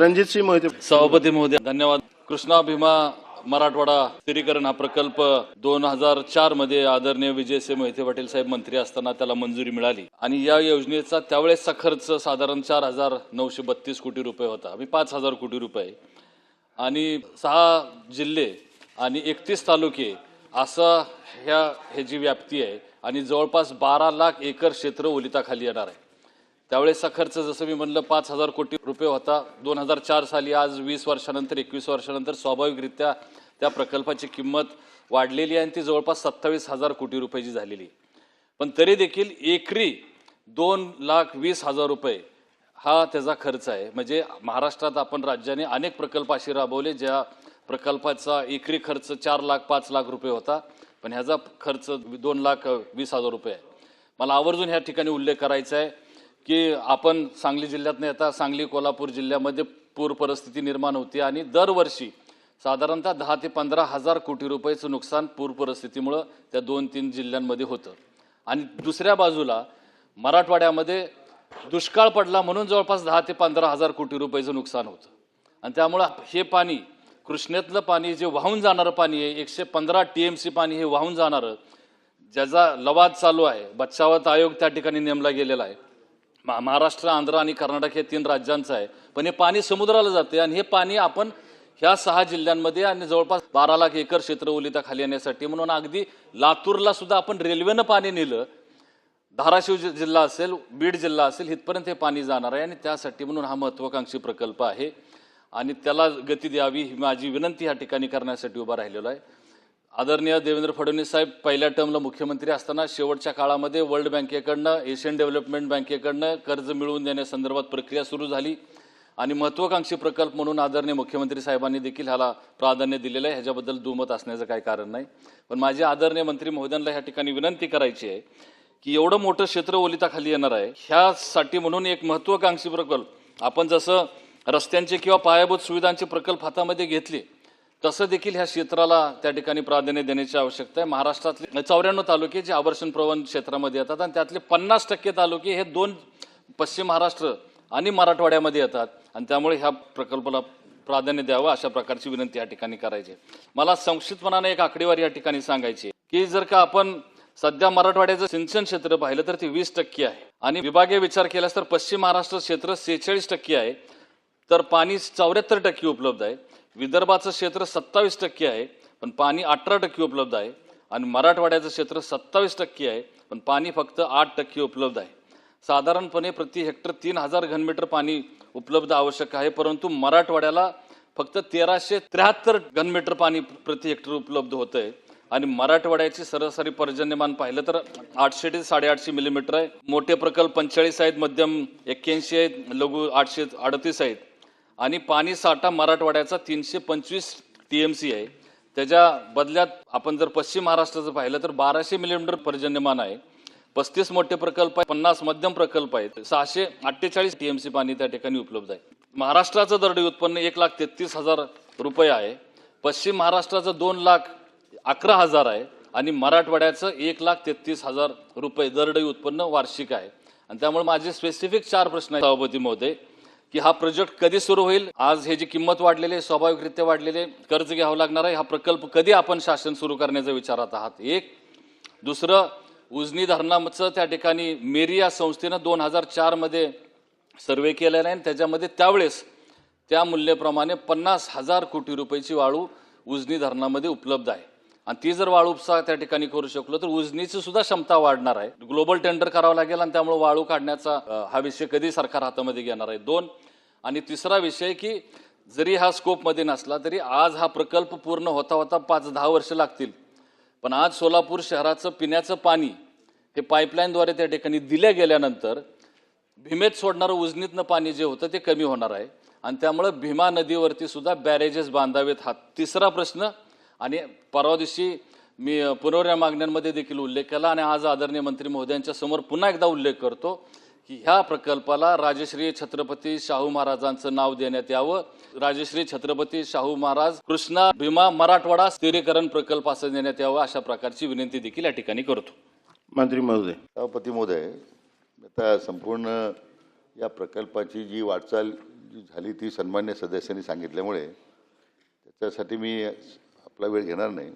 रणजितसिंह मोहिते. सभापती महोदय धन्यवाद. कृष्णा भीमा मराठवाडा स्थिरीकरण हा प्रकल्प दोन हजार चारमध्ये आदरणीय विजयसिंह मोहिते पाटील साहेब मंत्री असताना त्याला मंजुरी मिळाली. आणि या योजनेचा त्यावेळेसचा खर्च साधारण चार हजार नऊशे बत्तीस कोटी रुपये होता. आम्ही पाच हजार कोटी रुपये. आणि सहा जिल्हे आणि एकतीस तालुके असं ह्या ह्याची व्याप्ती आहे आणि जवळपास बारा लाख एकर क्षेत्र ओलिताखाली येणार आहे. त्यावेळेसचा खर्च जसं मी म्हणलं पाच हजार कोटी रुपये होता. दोन हजार चार साली आज वीस वर्षानंतर एकवीस वर्षानंतर स्वाभाविकरित्या त्या प्रकल्पाची किंमत वाढलेली आहे आणि ती जवळपास सत्तावीस हजार कोटी रुपयाची झालेली आहे. पण तरी देखील एकरी दोन लाख वीस हजार रुपये हा त्याचा खर्च आहे. म्हणजे महाराष्ट्रात आपण राज्याने अनेक प्रकल्प असे राबवले ज्या प्रकल्पाचा एकरी खर्च चार लाख पाच लाख रुपये होता. पण ह्याचा खर्च दोन लाख वीस हजार रुपये आहे. मला आवर्जून ह्या ठिकाणी उल्लेख करायचा आहे. की आपण सांगली जिल्ह्यातनं येता सांगली कोल्हापूर जिल्ह्यामध्ये पूर परिस्थिती निर्माण होती आणि दरवर्षी साधारणतः दहा ते पंधरा हजार कोटी रुपयाचं नुकसान पूर परिस्थितीमुळं त्या दोन तीन जिल्ह्यांमध्ये होतं. आणि दुसऱ्या बाजूला मराठवाड्यामध्ये दुष्काळ पडला म्हणून जवळपास दहा ते पंधरा हजार कोटी रुपयाचं नुकसान होतं. आणि त्यामुळं हे पाणी कृष्णेतलं पाणी जे वाहून जाणारं पाणी आहे एकशे पंधरा टी एम सी पाणी हे वाहून जाणारं ज्याचा लवाद चालू आहे बच्चावत आयोग त्या ठिकाणी नेमला गेलेला आहे. महाराष्ट्र आंध्र आणि कर्नाटक हे तीन राज्यांचं आहे. पण हे पाणी समुद्राला जाते आणि हे पाणी आपण ह्या सहा जिल्ह्यांमध्ये आणि जवळपास बारा लाख एकर क्षेत्र ओलिताखाली येण्यासाठी. म्हणून अगदी लातूरला सुद्धा आपण रेल्वेनं पाणी नेलं धाराशिव जिल्हा असेल बीड जिल्हा असेल इथपर्यंत हे पाणी जाणार आहे आणि त्यासाठी म्हणून हा महत्वाकांक्षी प्रकल्प आहे. आणि त्याला गती द्यावी ही माझी विनंती या ठिकाणी करण्यासाठी उभा राहिलेलो आहे. आदरणीय देवेंद्र फडणवीस साहेब पहिल्या टर्मला मुख्यमंत्री असताना शेवटच्या काळामध्ये वर्ल्ड बँकेकडनं एशियन डेव्हलपमेंट बँकेकडनं कर्ज मिळवून देण्यासंदर्भात प्रक्रिया सुरू झाली. आणि महत्वाकांक्षी प्रकल्प म्हणून आदरणीय मुख्यमंत्री साहेबांनी देखील ह्याला प्राधान्य दिलेलं आहे. ह्याच्याबद्दल दुमत असण्याचं काही कारण नाही. पण माझी आदरणीय मंत्री महोदयांना ह्या ठिकाणी विनंती करायची आहे की एवढं मोठं क्षेत्र ओलिताखाली येणार आहे. ह्यासाठी म्हणून एक महत्वाकांक्षी प्रकल्प आपण जसं रस्त्यांचे किंवा पायाभूत सुविधांचे प्रकल्प हातामध्ये घेतले तसं देखील ह्या क्षेत्राला त्या ठिकाणी प्राधान्य देण्याची आवश्यकता आहे. महाराष्ट्रातले चौऱ्याण्णव तालुके जे आवर्षण प्रवण क्षेत्रामध्ये येतात आणि त्यातले पन्नास टक्के तालुके हे दोन पश्चिम महाराष्ट्र आणि मराठवाड्यामध्ये येतात. आणि त्यामुळे ह्या प्रकल्पाला प्राधान्य द्यावं अशा प्रकारची विनंती या ठिकाणी करायची मला संक्षिप्तपणाने एक आकडेवारी या ठिकाणी सांगायची की जर का आपण सध्या मराठवाड्याचं सिंचन क्षेत्र पाहिलं तर ते वीस टक्के आहे. आणि विभागीय विचार केलास तर पश्चिम महाराष्ट्र क्षेत्र सेहेचाळीस टक्के आहे. तर पाणी चौऱ्याहत्तर टक्के उपलब्ध आहे. विदर्भाचं क्षेत्र सत्तावीस टक्के आहे पण पाणी अठरा टक्के उपलब्ध आहे. आणि मराठवाड्याचं क्षेत्र सत्तावीस टक्के आहे पण पाणी फक्त आठ टक्के उपलब्ध आहे. साधारणपणे प्रति हेक्टर तीन हजार घनमीटर पाणी उपलब्ध आवश्यक आहे परंतु मराठवाड्याला फक्त तेराशे त्र्याहत्तर घनमीटर पाणी प्रति हेक्टर उपलब्ध होत आहे आणि मराठवाड्याची सरासरी पर्जन्यमान पाहिलं तर आठशे ते साडेआठशे मिलीमीटर आहे. मोठे प्रकल्प पंचेचाळीस आहेत मध्यम एक्क्याऐंशी आहेत लघु आठशे अडतीस आहेत. आणि पाणी साठा मराठवाड्याचा तीनशे पंचवीस टी एम सी आहे. त्याच्या बदल्यात आपण जर पश्चिम महाराष्ट्राचं पाहिलं तर बाराशे मिलीमीटर पर्जन्यमान आहे. पस्तीस मोठे प्रकल्प आहे पन्नास मध्यम प्रकल्प आहेत. सहाशे अठ्ठेचाळीस टी एम सी पाणी त्या ठिकाणी उपलब्ध आहे. महाराष्ट्राचं दरडी उत्पन्न एक लाख तेहतीस हजार रुपये आहे. पश्चिम महाराष्ट्राचं दोन लाख अकरा हजार आहे आणि मराठवाड्याचं एक लाख तेहतीस हजार रुपये दरडई उत्पन्न वार्षिक आहे. आणि त्यामुळे माझे स्पेसिफिक चार प्रश्न आहेत. सभापती महोदय की हा प्रोजेक्ट कधी सुरू होईल? आज हे जी किंमत वाढलेली आहे स्वाभाविकरित्या वाढलेले कर्ज घ्यावं लागणार आहे हा प्रकल्प कधी आपण शासन सुरू करण्याचा विचारात आहात? एक. दुसरं उजनी धरणाचं त्या ठिकाणी मेरी या संस्थेनं दोन हजार चारमध्ये सर्वे केलेला आहे आणि त्याच्यामध्ये त्यावेळेस त्या मूल्याप्रमाणे पन्नास हजार कोटी रुपयाची वाळू उजनी धरणामध्ये उपलब्ध आहे. आणि ती जर वाळू उपसा त्या ठिकाणी करू शकलो तर उजनीची सुद्धा क्षमता वाढणार आहे. ग्लोबल टेंडर करावं लागेल आणि त्यामुळे वाळू काढण्याचा हा विषय कधी सरकार हातामध्ये घेणार आहे? दोन. आणि तिसरा विषय की जरी हा स्कोपमध्ये नसला तरी आज हा प्रकल्प पूर्ण होता होता पाच दहा वर्ष लागतील. पण आज सोलापूर शहराचं पिण्याचं पाणी हे पाईपलाईनद्वारे त्या ठिकाणी दिल्या गेल्यानंतर भीमेत सोडणारं उजनीतनं पाणी जे होतं ते कमी होणार आहे. आणि त्यामुळं भीमा नदीवरती सुद्धा बॅरेजेस बांधावेत हा तिसरा प्रश्न. आणि परवा दिवशी मी पुनर्या मागण्यांमध्ये देखील उल्लेख केला आणि आज आदरणीय मंत्री महोदयांच्या समोर पुन्हा एकदा उल्लेख करतो की ह्या प्रकल्पाला राजश्री छत्रपती शाहू महाराजांचं नाव देण्यात यावं. राजश्री छत्रपती शाहू महाराज कृष्णा भीमा मराठवाडा स्थिरीकरण प्रकल्प असं देण्यात यावं अशा प्रकारची विनंती देखील या ठिकाणी करतो. मंत्री महोदय. सभापती महोदय आता संपूर्ण या प्रकल्पाची जी वाटचाल जी झाली ती सन्मान्य सदस्यांनी सांगितल्यामुळे त्याच्यासाठी मी आपला वेळ घेणार नाही.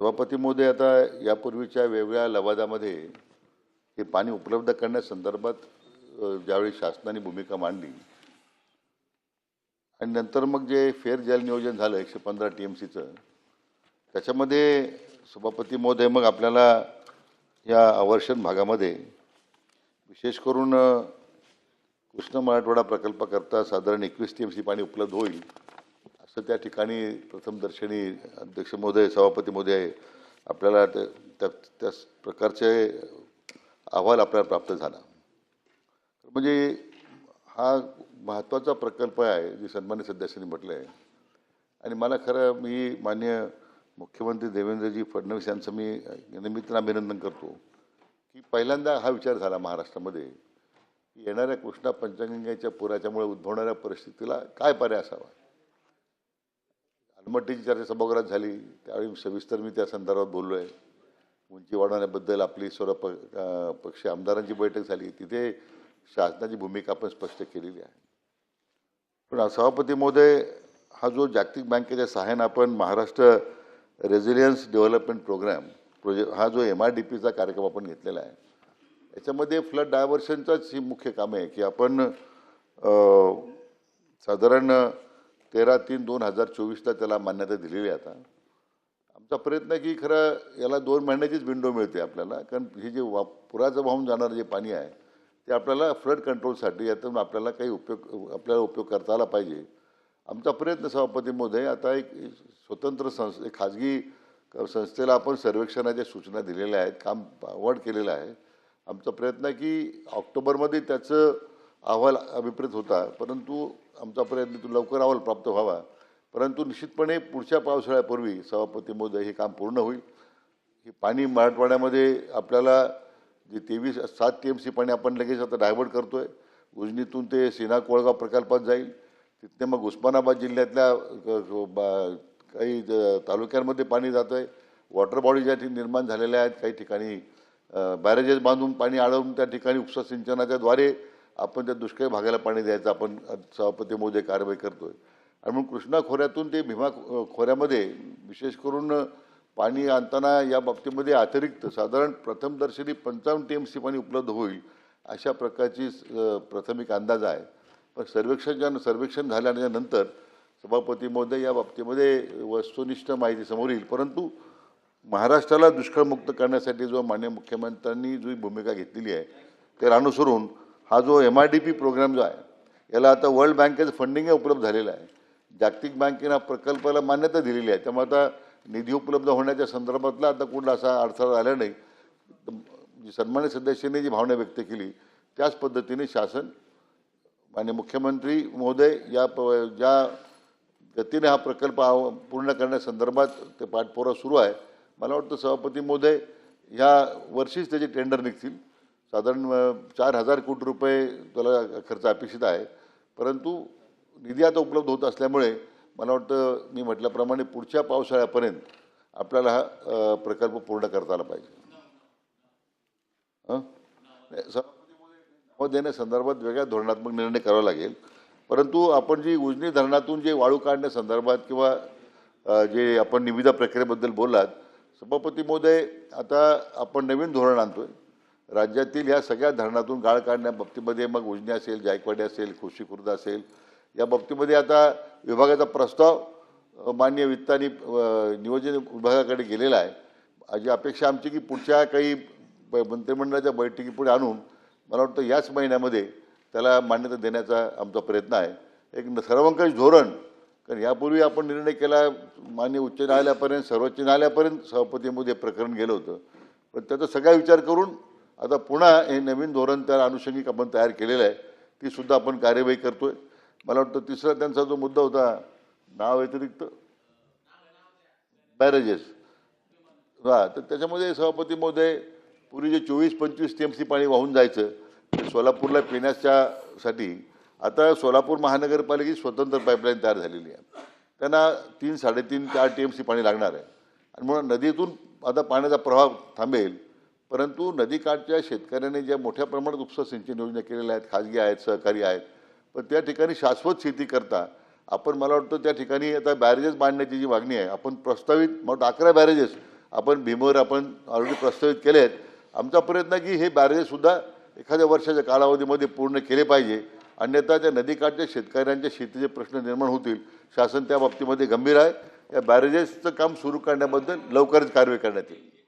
सभापती महोदय आता यापूर्वीच्या वेगवेगळ्या लवादामध्ये हे पाणी उपलब्ध करण्यासंदर्भात ज्यावेळी शासनाने भूमिका मांडली आणि नंतर मग जे फेर जल नियोजन झालं एकशे पंधरा टी एम सीचं त्याच्यामध्ये सभापती महोदय मग आपल्याला या आवर्षण भागामध्ये विशेष करून कृष्ण मराठवाडा प्रकल्पाकरता साधारण एकवीस टी एम सी पाणी उपलब्ध होईल असं त्या ठिकाणी प्रथमदर्शनी अध्यक्ष महोदय सभापती महोदय आपल्याला त्या त्या- त्या प्रकारचे अहवाल आपल्याला प्राप्त झाला. म्हणजे हा महत्त्वाचा प्रकल्प आहे जे सन्मान्य सदस्यांनी म्हटलं आहे आणि मला खरं मी मान्य मुख्यमंत्री देवेंद्रजी फडणवीस यांचं मी निमित्तानं अभिनंदन करतो की पहिल्यांदा हा विचार झाला महाराष्ट्रामध्ये की येणाऱ्या कृष्णा पंचगंगेच्या पुराच्यामुळे उद्भवणाऱ्या परिस्थितीला काय पर्याय असावा? अलमट्टीची चर्चा सभागृहात झाली त्यावेळी सविस्तर मी त्या संदर्भात बोललो आहे उंची वाढवण्याबद्दल आपली सर्व प पक्ष आमदारांची बैठक झाली. तिथे शासनाची भूमिका आपण स्पष्ट केलेली आहे. पण सभापती महोदय हा जो जागतिक बँकेच्या सहाय्यानं आपण Maharashtra resilience development programme project हा जो एम आर डी पीचा कार्यक्रम आपण घेतलेला आहे याच्यामध्ये फ्लड डायव्हर्शनचाच ही मुख्य काम आहे की आपण साधारण तेरा तीन दोन हजार चोवीसला त्याला मान्यता दिलेली आहे आता. चा प्रयत्न की खरं याला दोन महिन्याचीच विंडो मिळते आपल्याला. कारण हे जे वा पुराचं वाहून जाणारं जे पाणी आहे ते आपल्याला फ्लड कंट्रोलसाठी यातून आपल्याला काही उपयोग आपल्याला उपयोग करता आला पाहिजे. आमचा प्रयत्न सभापती महोदय आता एक स्वतंत्र संस्थे खाजगी संस्थेला आपण सर्वेक्षणाच्या सूचना दिलेल्या आहेत काम वाढ केलेलं आहे. आमचा प्रयत्न आहे की ऑक्टोबरमध्ये त्याचं अहवाल अभिप्रेत होता परंतु आमचा प्रयत्न तो लवकर अहवाल प्राप्त व्हावा. परंतु निश्चितपणे पुढच्या पावसाळ्यापूर्वी सभापती महोदय हे काम पूर्ण होईल. हे पाणी मराठवाड्यामध्ये आपल्याला जे तेवीस सात टी एम सी पाणी आपण लगेच आता डायव्हर्ट करतो आहे उजनीतून ते सीना कोळगाव प्रकल्पात जाईल. तिथने मग उस्मानाबाद जिल्ह्यातल्या क- बा- काही तालुक्यांमध्ये पाणी जातं आहे वॉटर बॉडी ज्या ठिकाणी निर्माण झालेल्या आहेत. काही ठिकाणी बॅरेजेस बांधून पाणी अडवून त्या ठिकाणी उपसा सिंचनाच्याद्वारे आपण त्या दुष्काळी भागाला पाणी द्यायचं आपण सभापती महोदय कारवाई आहे आणि म्हणून कृष्णा खोऱ्यातून ते भीमा खोऱ्यामध्ये विशेष करून पाणी आणताना या बाबतीमध्ये अतिरिक्त साधारण प्रथमदर्शनी पंचावन्न टी एम सी पाणी उपलब्ध होईल अशा प्रकारची प्राथमिक अंदाज आहे. पण सर्वेक्षण सर्वेक्षण झाल्यानंतर सभापती महोदय या बाबतीमध्ये वस्तुनिष्ठ माहिती समोर येईल. परंतु महाराष्ट्राला दुष्काळमुक्त करण्यासाठी जो मान्य मुख्यमंत्र्यांनी जी भूमिका घेतलेली आहे त्याला अनुसरून हा जो M R D P program जो आहे याला आता वर्ल्ड बँकेचं फंडिंग उपलब्ध झालेलं आहे. जागतिक बँकेनं हा प्रकल्पाला मान्यता दिलेली आहे. त्यामुळे आता निधी उपलब्ध होण्याच्या संदर्भातला आता कुठला असा अडथळा आला नाही. जी सन्मान्य सदस्यांनी जी भावना व्यक्त केली त्याच पद्धतीने शासन आणि मुख्यमंत्री महोदय या प ज्या गतीने हा प्रकल्प पूर्ण करण्यासंदर्भात ते पाठपुरावा सुरू आहे. मला वाटतं सभापती महोदय ह्या वर्षीच त्याचे टेंडर निघतील. साधारण चार हजार कोटी रुपये त्याला खर्च अपेक्षित आहे. परंतु निधी आता उपलब्ध होत असल्यामुळे मला वाटतं मी म्हटल्याप्रमाणे पुढच्या पावसाळ्यापर्यंत आपल्याला हा प्रकल्प पूर्ण करता आला पाहिजे. सभापती देण्यासंदर्भात वेगळ्या धोरणात्मक निर्णय करावा लागेल. परंतु आपण जी उजनी धरणातून जे वाळू काढण्यासंदर्भात किंवा जे आपण निविदा प्रक्रियेबद्दल बोललात सभापती महोदय आता आपण नवीन धोरण आणतोय. राज्यातील या सगळ्या धरणातून गाळ काढण्याबाबतीमध्ये मग उजनी असेल जायकवाडी असेल खुर्शी खुर्द असेल या बाबतीमध्ये आता विभागाचा प्रस्ताव मान्य वित्त आणि नियोजन विभागाकडे गेलेला आहे. अशी अपेक्षा आमची की पुढच्या काही मंत्रिमंडळाच्या बैठकीपुढे आणून मला वाटतं याच महिन्यामध्ये त्याला मान्यता देण्याचा आमचा प्रयत्न आहे. एक सर्वंकष धोरण कारण यापूर्वी आपण निर्णय केला मान्य उच्च न्यायालयापर्यंत सर्वोच्च न्यायालयापर्यंत सभापतीमध्ये प्रकरण गेलं होतं. पण त्याचा सगळा विचार करून आता पुन्हा हे नवीन धोरण त्या अनुषंगिक आपण तयार केलेलं आहे. ती सुद्धा आपण कार्यवाही करतोय. मला वाटतं तिसरा त्यांचा जो मुद्दा होता नाव व्यतिरिक्त? बॅरेजेस. हा तर त्याच्यामध्ये सभापती महोदय पूर्वी जे चोवीस पंचवीस टी एम सी पाणी वाहून जायचं ते सोलापूरला पिण्याच्यासाठी आता सोलापूर महानगरपालिकेची स्वतंत्र पाईपलाईन तयार झालेली आहे. त्यांना तीन साडेतीन चार टी एम सी पाणी लागणार आहे. आणि म्हणून नदीतून आता पाण्याचा प्रवाह थांबेल परंतु नदीकाठच्या शेतकऱ्यांनी ज्या मोठ्या प्रमाणात उपसा सिंचन योजना केलेल्या आहेत खाजगी आहेत सहकारी आहेत पण त्या ठिकाणी शाश्वत शेती करता आपण मला वाटतं त्या ठिकाणी आता बॅरेजेस बांधण्याची जी मागणी आहे आपण प्रस्तावित मोठं अकरा बॅरेजेस आपण भीमवर आपण ऑलरेडी प्रस्तावित केले आहेत आमचा प्रयत्न की हे बॅरेजेससुद्धा एखाद्या वर्षाच्या कालावधीमध्ये पूर्ण केले पाहिजे. अन्यथा त्या नदीकाठच्या शेतकऱ्यांच्या शेतीचे प्रश्न निर्माण होतील. शासन त्या बाबतीमध्ये गंभीर आहे. या बॅरेजेसचं काम सुरू करण्याबद्दल लवकरच कारवाई करण्यात येईल.